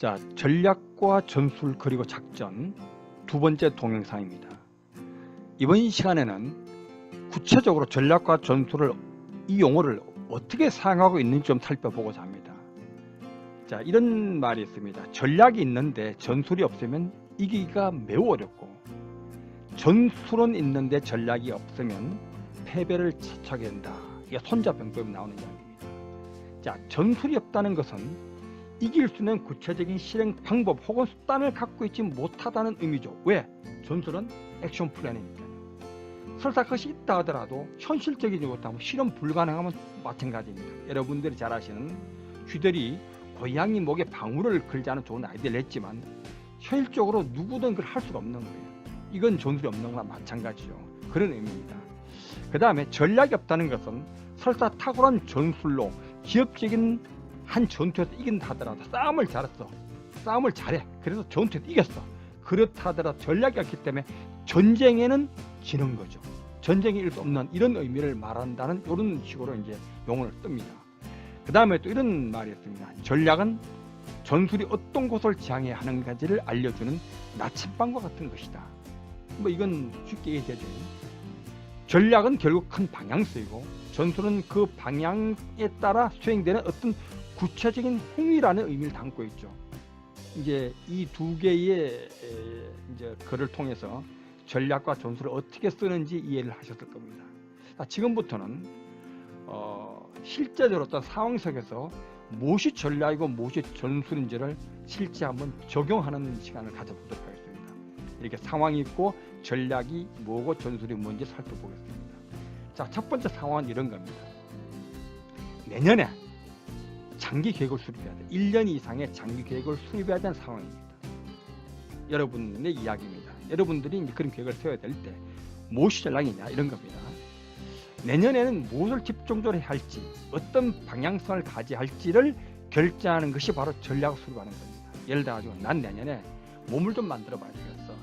자, 전략과 전술 그리고 작전 두 번째 동영상입니다. 이번 시간에는 구체적으로 전략과 전술을 이 용어를 어떻게 사용하고 있는지 좀 살펴보고자 합니다. 자, 이런 말이 있습니다. 전략이 있는데 전술이 없으면 이기기가 매우 어렵고 전술은 있는데 전략이 없으면 패배를 자초하게 된다. 이게 손자병법에 나오는 이야기입니다. 자, 전술이 없다는 것은 이길 수 있는 구체적인 실행 방법 혹은 수단을 갖고 있지 못하다는 의미죠. 왜? 전술은 액션 플랜이니까요. 설사 그것이 있다 하더라도 현실적이지 못하면 실현 불가능하면 마찬가지입니다. 여러분들이 잘 아시는 쥐들이 고양이 목에 방울을 걸자는 좋은 아이디어를 냈지만 현실적으로 누구든 그걸 할 수가 없는 거예요. 이건 전술이 없는 거나 마찬가지죠. 그런 의미입니다. 그 다음에 전략이 없다는 것은 설사 탁월한 전술로 기업적인 한 전투에서 이긴다 하더라도 싸움을 잘했어. 싸움을 잘해. 그래서 전투에서 이겼어. 그렇다 하더라도 전략이 없기 때문에 전쟁에는 지는 거죠. 전쟁이 일도 없는 이런 의미를 말한다는 이런 식으로 이제 용어를 씁니다. 그 다음에 또 이런 말이 있습니다. 전략은 전술이 어떤 곳을 지향해야 하는가지를 알려주는 나침반과 같은 것이다. 뭐 이건 쉽게 이해되죠. 전략은 결국 큰 방향성이고 전술은 그 방향에 따라 수행되는 어떤 구체적인 행위라는 의미를 담고 있죠. 이제 이 두 개의 이제 글을 통해서 전략과 전술을 어떻게 쓰는지 이해를 하셨을 겁니다. 자, 지금부터는 어, 실제적으로 어떤 상황 속에서 무엇이 전략이고 무엇이 전술인지를 실제 한번 적용하는 시간을 가져보도록 하겠습니다. 이렇게 상황이 있고 전략이 뭐고 전술이 뭔지 살펴보겠습니다. 자, 첫 번째 상황은 이런 겁니다. 내년에 장기 계획을 수립해야 돼. 1년 이상의 장기 계획을 수립해야 되는 상황입니다. 여러분의 이야기입니다. 여러분들이 그런 계획을 세워야 될 때 무엇이 전략이냐 이런 겁니다. 내년에는 무엇을 집중적으로 해야 할지 어떤 방향성을 가져야 할지를 결정하는 것이 바로 전략을 수립하는 겁니다. 예를 들어 가지고 난 내년에 몸을 좀 만들어 봐야 되겠어.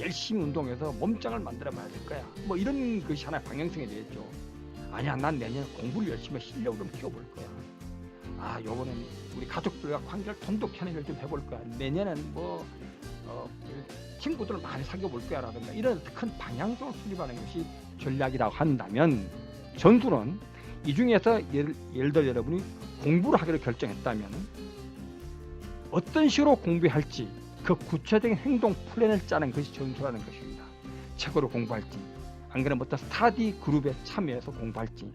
열심히 운동해서 몸짱을 만들어 봐야 될 거야. 뭐 이런 것이 하나의 방향성이 되겠죠. 아니야 난 내년에 공부를 열심히 실력을 좀 키워볼 거야. 아 요번엔 우리 가족들과 관계를 돈독하는 일좀 해볼 거야. 내년엔 뭐 어, 친구들을 많이 사귀어 볼 거야 라든가 이런 큰 방향성을 수립하는 것이 전략이라고 한다면 전술은 이 중에서 예를, 예를 들어 여러분이 공부를 하기로 결정했다면 어떤 식으로 공부할지 그 구체적인 행동 플랜을 짜는 것이 전술하는 것입니다. 책으로 공부할지 안 그러면 어떤 스타디 그룹에 참여해서 공부할지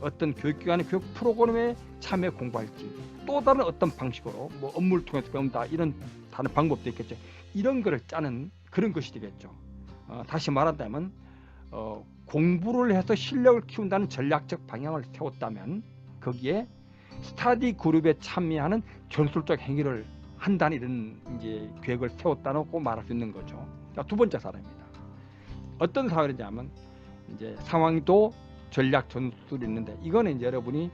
어떤 교육기관의 교육 프로그램에 참여 공부할지 또 다른 어떤 방식으로 뭐 업무를 통해서 배운다 이런 다른 방법도 있겠죠. 이런 거를 짜는 그런 것이 되겠죠. 어, 다시 말한다면 어, 공부를 해서 실력을 키운다는 전략적 방향을 세웠다면 거기에 스타디 그룹에 참여하는 전술적 행위를 한다는 이런 이제 계획을 세웠다고 말할 수 있는 거죠. 자, 두 번째 사례입니다. 어떤 사례냐면 이제 상황도 전략 전술이 있는데 이거는 이제 여러분이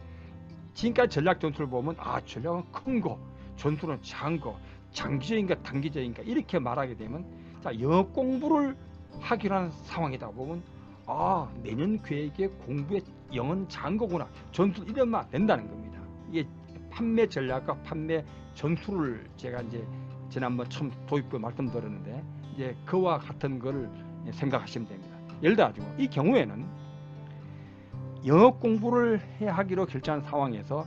지금까지 전략 전술을 보면 아 전략은 큰 거, 전술은 작은 거, 장기적인가 단기적인가 이렇게 말하게 되면 자 영어 공부를 하기로 하는 상황이다 보면 아 내년 계획에 공부에 영어는 작은 거구나 전술 안 된다는 겁니다. 이게 판매 전략과 판매 전술을 제가 이제 지난번 처음 도입부 말씀드렸는데 이제 그와 같은 거를 생각하시면 됩니다. 예를 들어 가지고 이 경우에는 영어 공부를 해야 하기로 결정한 상황에서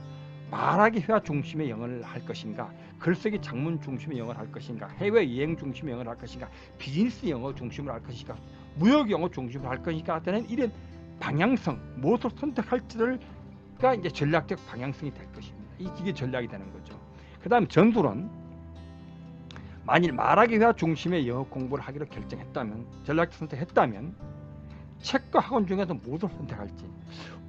말하기 회화 중심의 영어를 할 것인가 글쓰기 작문 중심의 영어를 할 것인가 해외 여행 중심의 영어를 할 것인가 비즈니스 영어 중심으로 할 것인가 무역 영어 중심으로 할 것인가 하는 이런 방향성 무엇을 선택할지를 가 이제 전략적 방향성이 될 것입니다. 이게 전략이 되는 거죠. 그다음 전술은 만일 말하기 회화 중심의 영어 공부를 하기로 결정했다면 전략적 선택했다면 책과 학원 중에서 무엇을 선택할지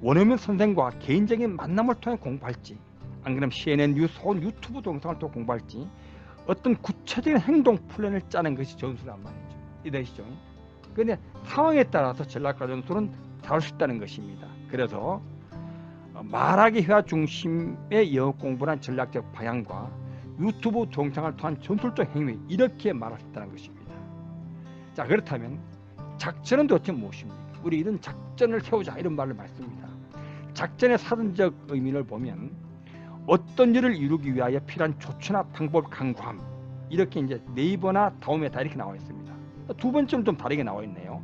원어민 선생과 개인적인 만남을 통해 공부할지 안 그러면 CNN 뉴스 혹은 유튜브 동영상을 통해 공부할지 어떤 구체적인 행동 플랜을 짜는 것이 전술이란 말이죠. 이해되시죠? 그런데 상황에 따라서 전략과 전술은 다를 수 있다는 것입니다. 그래서 말하기 회화 중심의 영어 공부란 전략적 방향과 유튜브 동영상을 통한 전술적 행위 이렇게 말할 수 있다는 것입니다. 자 그렇다면 작전은 도대체 무엇입니까? 우리 이런 작전을 세우자 이런 말을 많습니다. 작전의 사전적 의미를 보면 어떤 일을 이루기 위하여 필요한 조치나 방법 강구함 이렇게 이제 네이버나 다음에 다 이렇게 나와 있습니다. 두 번째는 좀 다르게 나와 있네요.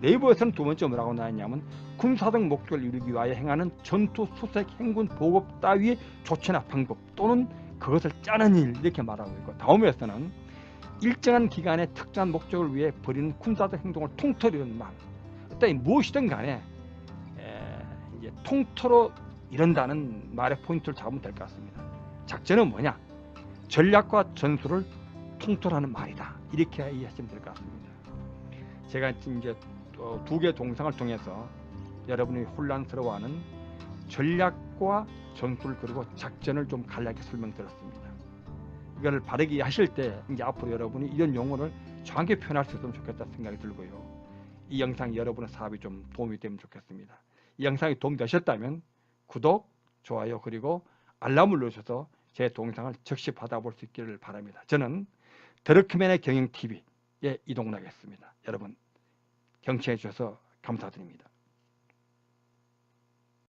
네이버에서는 두 번째 뭐라고 나와 있냐면 군사적 목적을 이루기 위하여 행하는 전투, 수색, 행군, 보급 따위의 조치나 방법 또는 그것을 짜는 일 이렇게 말하고 있고 다음에서는 일정한 기간에 특정한 목적을 위해 벌이는 군사적 행동을 통틀어 이루는 말. 일단 무엇이든 간에 에, 이제 통틀어 이런다는 말의 포인트를 잡으면 될 것 같습니다. 작전은 뭐냐? 전략과 전술을 통틀하는 말이다. 이렇게 이해하시면 될 것 같습니다. 제가 이제 어, 두개 동상을 통해서 여러분이 혼란스러워하는 전략과 전술 그리고 작전을 좀 간략히 설명드렸습니다. 이거를 바르게 하실 때 이제 앞으로 여러분이 이런 용어를 정확히 표현할 수 있으면 좋겠다 생각이 들고요. 이 영상이 여러분의 사업이 좀 도움이 되면 좋겠습니다. 이 영상이 도움이 되셨다면 구독, 좋아요 그리고 알람을 누르셔서 제 동영상을 즉시 받아볼 수 있기를 바랍니다. 저는 드러크맨의 경영TV에 이동하겠습니다. 여러분 경청해 주셔서 감사드립니다.